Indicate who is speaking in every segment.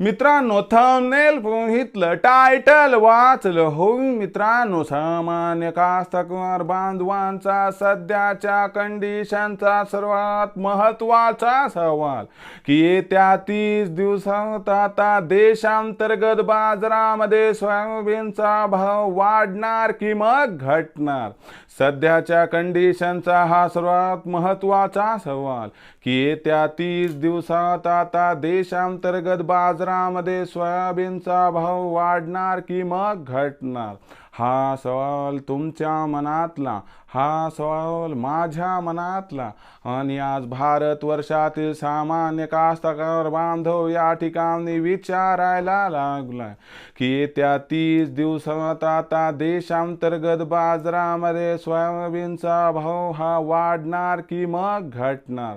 Speaker 1: मित्रांनो thumbnail पोहितलं title वाचलं. हो मित्रांनो सामान्य कास्तकार बांधवांचा सध्याच्या कंडिशनचा सर्वात महत्त्वाचा सवाल की येत्या तीस दिवसात आता देशांतर्गत बाजारामध्ये सोयाबीनचा भाव वाढणार की मग घटणार? सध्याच्या कंडिशनचा हा सर्वात महत्त्वाचा सवाल की येत्या तीस दिवसात आता देशांतर्गत बाजार बाजारामध्ये सोयाबीनचा भाव वाढणार की मग घटणार? हा सवाल तुमच्या मनातला हा सवाल माझ्या मनातला. आणि आज भारत वर्षातील सामान्य कास्तकार बांधव या ठिकाणी विचारायला लागलाय की येत्या तीस दिवसात आता देशांतर्गत बाजारामध्ये सोयाबीनचा भाव हा वाढणार की मग घटणार?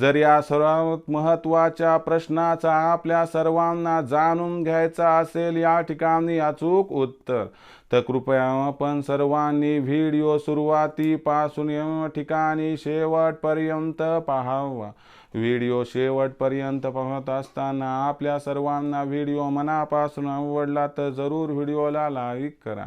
Speaker 1: जर या सर्वात महत्त्वाच्या प्रश्नाचा आपल्या सर्वांना जाणून घ्यायचा असेल या ठिकाणी अचूक उत्तर. तर कृपया आपण सर्वांनी व्हिडिओ सुरुवातीपासून ठिकाणी शेवटपर्यंत पाहावा. व्हिडिओ शेवटपर्यंत पाहत असताना आपल्या सर्वांना व्हिडिओ मनापासून आवडला तर जरूर व्हिडिओला लाईक करा.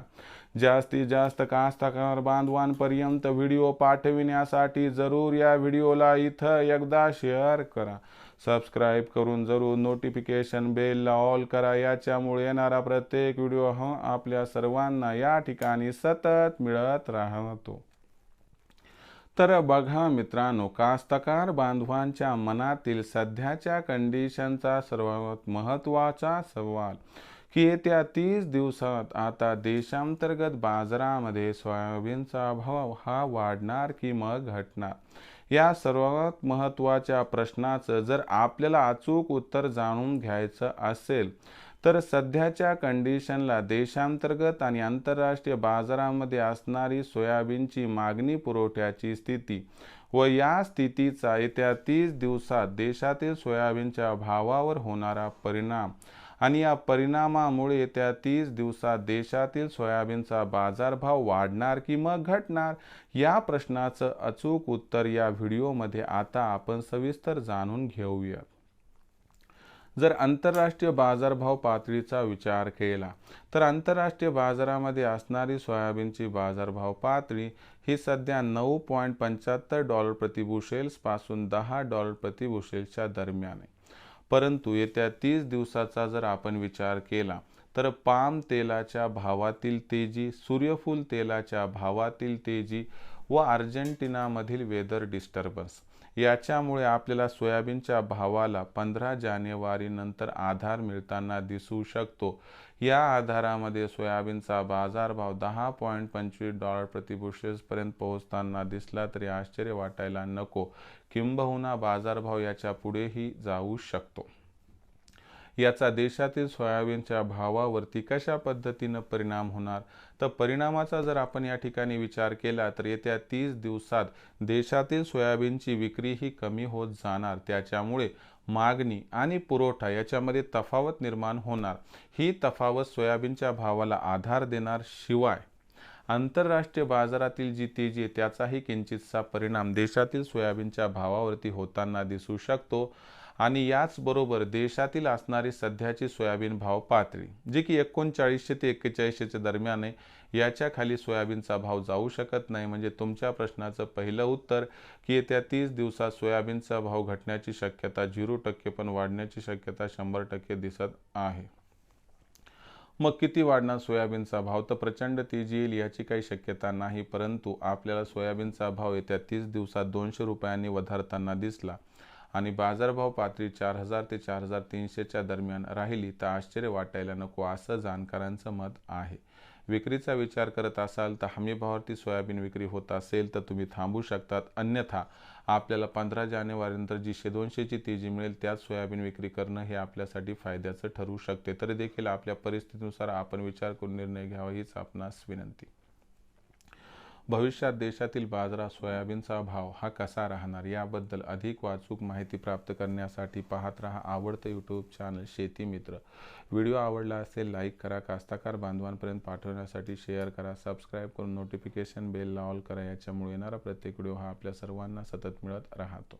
Speaker 1: जास्तीत जास्त कास्तकार बांधवांपर्यंत व्हिडिओ पाठविण्यासाठी जरूर या व्हिडिओला इथं एकदा शेअर करा सबस्क्राईब करून जरूर नोटिफिकेशन बेलला ऑल करा याच्यामुळे येणारा प्रत्येक व्हिडिओ हा आपल्या सर्वांना या ठिकाणी सतत मिळत राहतो तर बघा मित्रांनो कास्तकार बांधवांच्या मनातील सध्याच्या कंडिशनचा सर्वात महत्त्वाचा सवाल की येत्या तीस दिवसात आता देशांतर्गत बाजारामध्ये सोयाबीनचा भाव हा वाढणार की मग घटणार? या सर्वात महत्त्वाच्या प्रश्नाचं जर आपल्याला अचूक उत्तर जाणून घ्यायचं असेल तर सध्याच्या कंडिशनला देशांतर्गत आणि आंतरराष्ट्रीय बाजारामध्ये असणारी सोयाबीनची मागणी पुरवठ्याची स्थिती व या स्थितीचा येत्या तीस दिवसात देशातील सोयाबीनच्या भावावर होणारा परिणाम आणि या परिणामामुळे येत्या तीस दिवसात देशातील सोयाबीनचा बाजारभाव वाढणार की मग घटणार? या प्रश्नाचं अचूक उत्तर या व्हिडिओमध्ये आता आपण सविस्तर जाणून घेऊया. जर आंतरराष्ट्रीय बाजारभाव पातळीचा विचार केला तर आंतरराष्ट्रीय बाजारामध्ये असणारी सोयाबीनची बाजारभाव पातळी ही सध्या नऊ पॉईंट पंच्याहत्तर डॉलर प्रतिबुशेल्सपासून दहा डॉलर प्रतिबुशेल्सच्या दरम्यान आहे. परंतु येत्या तीस दिवसाचा जर आपण विचार केला तर पाम तेलाच्या भावातील तेजी सूर्यफूल तेलाच्या भावातील तेजी व अर्जेंटिनामधील वेदर डिस्टर्बन्स. याच्यामुळे आपल्याला सोयाबीनच्या भावाला पंधरा जानेवारीनंतर आधार मिळताना दिसू शकतो. या आधारामध्ये सोयाबीनचा बाजारभाव दहा पॉईंट पंचवीस डॉलर प्रतिबुशेसपर्यंत पोहोचताना दिसला तरी आश्चर्य वाटायला नको. किंबहुना बाजारभाव याच्या पुढेही जाऊ शकतो. याचा देशातील सोयाबीनच्या भावावरती कशा पद्धतीनं परिणाम होणार? तर परिणामाचा जर आपण या ठिकाणी विचार केला तर येत्या तीस दिवसात देशातील सोयाबीनची विक्री ही कमी होत जाणार. त्याच्यामुळे मागणी आणि पुरवठा याच्यामध्ये तफावत निर्माण होणार. ही तफावत सोयाबीनच्या भावाला आधार देणार शिवाय आंतरराष्ट्रीय बाजारातील जी तेजी आहे त्याचाही किंचितसा परिणाम देशातील सोयाबीनच्या भावावरती होताना दिसू शकतो. आणि याचबरोबर देशातील असणारी सध्याची सोयाबीन भाव पातळी जी की एकोणचाळीसशे ते एक्केचाळीसशेच्या दरम्यान आहे याच्या खाली सोयाबीनचा भाव जाऊ शकत नाही. म्हणजे तुमच्या प्रश्नाचं पहिलं उत्तर की येत्या तीस दिवसात सोयाबीनचा भाव घटण्याची शक्यता झिरो टक्के पण वाढण्याची शक्यता शंभर टक्के दिसत आहे. मग किती वाढणार सोयाबीनचा भाव? तर प्रचंड तेजी येईल याची काही शक्यता नाही परंतु आपल्याला सोयाबीनचा भाव येत्या तीस दिवसात दोनशे रुपयांनी वधारताना दिसला. आणि बाजारभाव पातळी चार हजार ते चार हजार तीनशेच्या दरम्यान राहिली तर आश्चर्य वाटायला नको असं जाणकारांचं मत आहे. विक्रीचा विचार करत असाल तर हमीभावावरती सोयाबीन विक्री होत असेल तर तुम्ही थांबू शकतात. अन्यथा आपल्याला पंधरा जानेवारीनंतर जी दोनशेची तेजी मिळेल त्यात सोयाबीन विक्री करणं हे आपल्यासाठी फायद्याचं ठरू शकते. तरी देखील आपल्या परिस्थितीनुसार आपण विचार करून निर्णय घ्यावा हीच आपणास विनंती. भविष्यात देशातील बाजारात सोयाबीनचा भाव हा कसा राहणार याबद्दल अधिक वाचूक माहिती प्राप्त करण्यासाठी पाहत रहा आवडतं यूट्यूब चॅनल शेती मित्र. व्हिडिओ आवडला असेल लाईक करा कास्ताकार बांधवांपर्यंत पाठवण्यासाठी शेअर करा सबस्क्राईब करून नोटिफिकेशन बेल ऑल करा याच्यामुळे येणारा प्रत्येक व्हिडिओ हा आपल्या सर्वांना सतत मिळत राहतो.